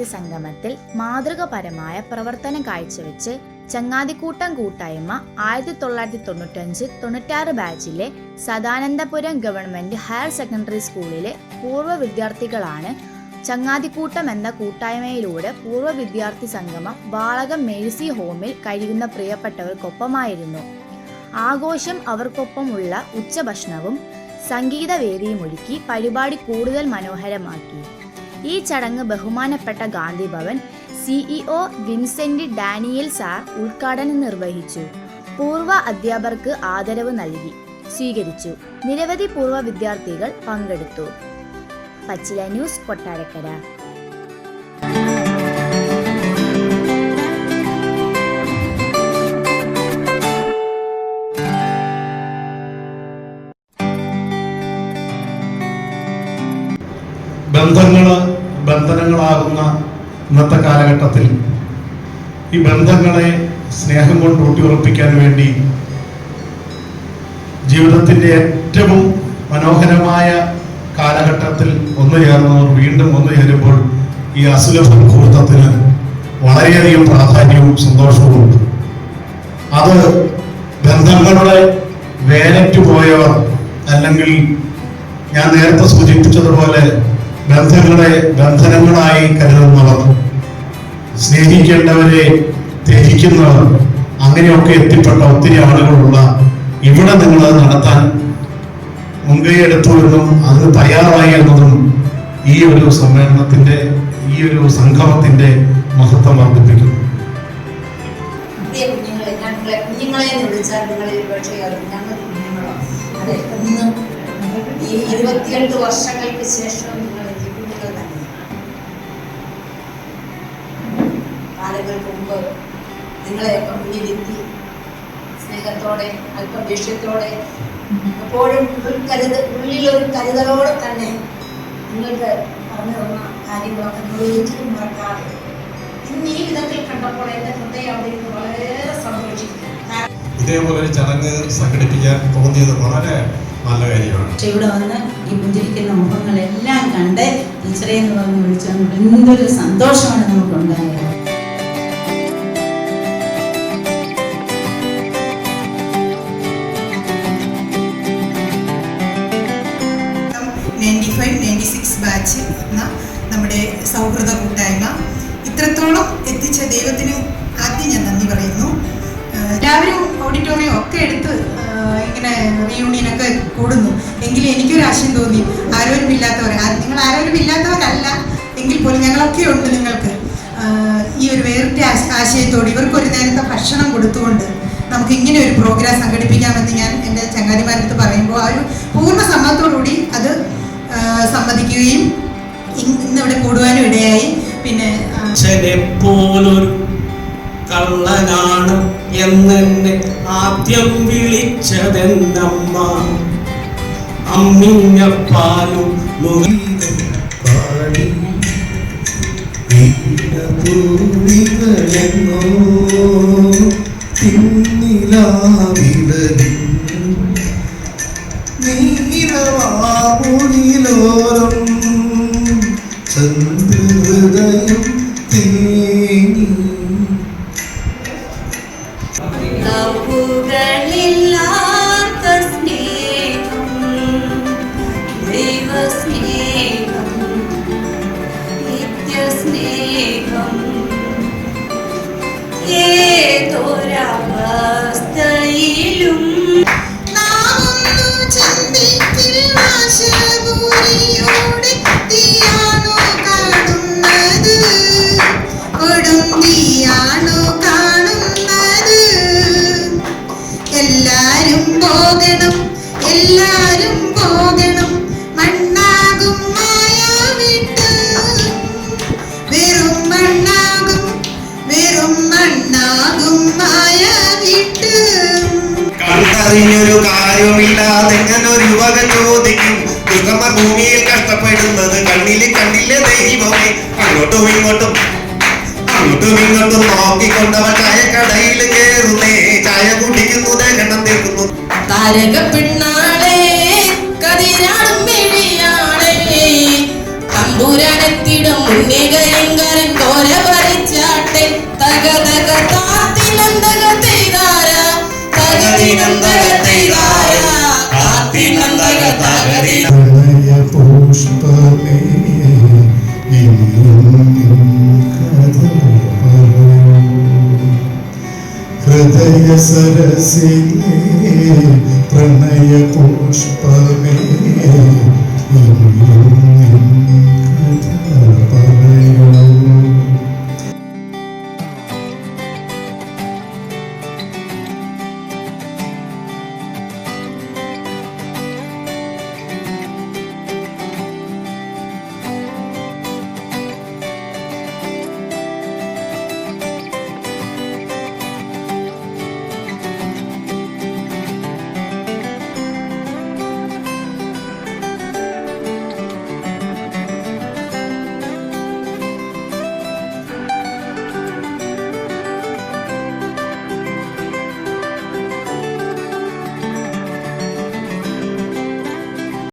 വിദ്യാർത്ഥി സംഗമത്തിൽ മാതൃകപരമായ പ്രവർത്തനം കാഴ്ചവെച്ച് ചങ്ങാതിക്കൂട്ടം കൂട്ടായ്മ ആയിരത്തി തൊള്ളായിരത്തി തൊണ്ണൂറ്റഞ്ച് തൊണ്ണൂറ്റാറ് ബാച്ചിലെ സദാനന്ദപുരം ഗവൺമെന്റ് ഹയർ സെക്കൻഡറി സ്കൂളിലെ പൂർവ വിദ്യാർത്ഥികളാണ് ചങ്ങാതിക്കൂട്ടം എന്ന കൂട്ടായ്മയിലൂടെ പൂർവ വിദ്യാർത്ഥി സംഗമം വാളകം മേഴ്സി ഹോമിൽ കഴിയുന്ന പ്രിയപ്പെട്ടവർക്കൊപ്പമായിരുന്നു. ആഘോഷം അവർക്കൊപ്പമുള്ള ഉച്ചഭക്ഷണവും സംഗീതവേദിയും ഒരുക്കി പരിപാടി കൂടുതൽ മനോഹരമാക്കി. ഈ ചടങ്ങ് ബഹുമാനപ്പെട്ട Gandhi Bhavan CEO Vincent Daniel sir ഉദ്ഘാടനം നിർവഹിച്ചു. പൂർവ അധ്യാപകർക്ക് ആദരവ് നൽകി സ്വീകരിച്ചു. നിരവധി പൂർവ വിദ്യാർത്ഥികൾ പങ്കെടുത്തു. പച്ചില ന്യൂസ് കൊട്ടാരക്കര. ബന്ധങ്ങൾ ബന്ധനങ്ങളാകുന്ന ഇന്നത്തെ കാലഘട്ടത്തിൽ ഈ ബന്ധങ്ങളെ സ്നേഹം കൊണ്ട് ഊട്ടിയുറപ്പിക്കാൻ വേണ്ടി ജീവിതത്തിന്റെ ഏറ്റവും മനോഹരമായ കാലഘട്ടത്തിൽ ഒന്നു ചേർന്നവർ വീണ്ടും ഒന്നു ചേരുമ്പോൾ ഈ അസുലഭ മുഹൂർത്തത്തിന് വളരെയധികം പ്രാധാന്യവും സന്തോഷവും ഉണ്ട്. അത് ബന്ധങ്ങളുടെ വേലറ്റു പോയവർ അല്ലെങ്കിൽ ഞാൻ നേരത്തെ സൂചിപ്പിച്ചതുപോലെ ബന്ധങ്ങളെ ബന്ധനങ്ങളായി കരുതുന്നവർ സ്നേഹിക്കേണ്ടവരെ ത്യജിക്കുന്നവർ അങ്ങനെയൊക്കെ എത്തിപ്പെട്ട ഒത്തിരി ആളുകളുള്ള ഇവിടെ നിങ്ങൾ നടത്താൻ മുൻകൈയെടുത്തു എന്നും അത് തയ്യാറായി എന്നതും ഈ ഒരു സമ്മേളനത്തിന്റെ ഈ ഒരു സംഗമത്തിന്റെ മഹത്വം വർദ്ധിപ്പിക്കുന്നു. ഇന്ന് ഇരുപത്തിയെട്ട് വർഷങ്ങൾക്ക് ശേഷം നിങ്ങൾ ഈ കുഞ്ഞുങ്ങൾ തന്നെ കാലങ്ങൾക്ക് മുമ്പ് നിങ്ങളെയൊക്കെ മുന്നിലെത്തി സ്നേഹത്തോടെ അല്പം ദേഷ്യത്തോടെ എപ്പോഴും ഉൾക്കരുത് ഉള്ളിലൊരു കരുതലോടെ തന്നെ നിങ്ങൾക്ക് പറഞ്ഞു തന്ന കാര്യങ്ങളൊക്കെ നിങ്ങൾ ഒരിക്കലും മറക്കാതെ. ഇന്ന് ഈ വിധത്തിൽ കണ്ടപ്പോൾ എന്റെ ഹൃദയം അവിടെ ഇരുന്ന് വളരെ സന്തോഷിക്കുന്നു. ഇതേപോലെ ഒരു ചടങ്ങ് സംഘടിപ്പിക്കാൻ തോന്നിയത് വളരെ നല്ല കാര്യമാണ്. പക്ഷെ ഇവിടെ വന്ന് ഈ പുഞ്ചിരിക്കുന്ന മുഖങ്ങളെല്ലാം കണ്ട് ടീച്ചറെ എന്ന് പറഞ്ഞ് വിളിച്ചുകൊണ്ട് എന്തൊരു സന്തോഷമാണ് നമുക്കുണ്ടായത്. സിക്സ് ബാച്ച് എന്ന നമ്മുടെ സൗഹൃദ കൂട്ടായ്മ ഇത്രത്തോളം എത്തിച്ച ദൈവത്തിന് ആദ്യം ഞാൻ നന്ദി പറയുന്നു. എല്ലാവരും ഓഡിറ്റോറിയം ഒക്കെ എടുത്ത് ഇങ്ങനെ റീയൂണിയനൊക്കെ കൂടുന്നു. എങ്കിലും എനിക്കൊരു ആശയം തോന്നി. ആരോഗ്യമില്ലാത്തവർ ആ- നിങ്ങൾ ആരോഗ്യമില്ലാത്തവരല്ല എങ്കിൽ പോലും ഞങ്ങളൊക്കെ ഉണ്ട് നിങ്ങൾക്ക്. ഈ ഒരു വേറിട്ട ആശ- ആശയത്തോട് ഇവർക്ക് ഒരു നേരത്തെ ഭക്ഷണം കൊടുത്തുകൊണ്ട് നമുക്ക് ഇങ്ങനെ ഒരു പ്രോഗ്രാം സംഘടിപ്പിക്കാമെന്ന് ഞാൻ എന്റെ ചങ്ങാതിമാരടുത്ത് പറയുമ്പോൾ ആ ഒരു പൂർണ സമ്മതത്തോടുകൂടി അത് സമ്മതിക്കുകയും ഇന്ന് ഇന്നിവിടെ കൂടുവാനും ഇടയായി. പിന്നെ ആഹ് പോലൊരു കള്ളനാണ് എന്നെ ആദ്യം വിളിച്ചതെന്നമ്മ. അമ്മിഞ്ഞപ്പാലും മുഖം നീലവാമുടിലോരം ചന്ദ്രഹൃദയം നിത്യസ്നേഹം. ഏതൊരവസ്ഥയിലും പോകണം എല്ലാരും പോകണം. മണ്ണാകും മായാവിട്ട്. വെറും മണ്ണാകും വെറും മണ്ണാകും മായാവിട്ട്. കണ്ടറിഞ്ഞൊരു കാര്യമില്ലാതെ എങ്ങനൊരു യുവക ചോദിക്കും ദുർഗമ ഭൂമിയിൽ കഷ്ടപ്പെടുന്നത് കണ്ണിൽ കണ്ണിലെ ദൈവമേ? അങ്ങോട്ടും ഇങ്ങോട്ടും അങ്ങോട്ടും ഇങ്ങോട്ടും നോക്കിക്കൊണ്ടവൻ താരക പെണ്ണാളെ കതിരാടും മെഴിയാളെ തമ്പുരാനെത്തിടും കന്യകയങ്കരൻ കോര പറിച്ചാട്ടെ തക തക തെയ്താര തകതിനന്തക തെയ്താര താത്തിനന്തക തകതി പ്രണയ പുഷ്പമേ ഇന്നും കഥ പറയൂ. ഹൃദയ സരസിലേ പ്രണയ പുഷ്പമേ ഇന്നും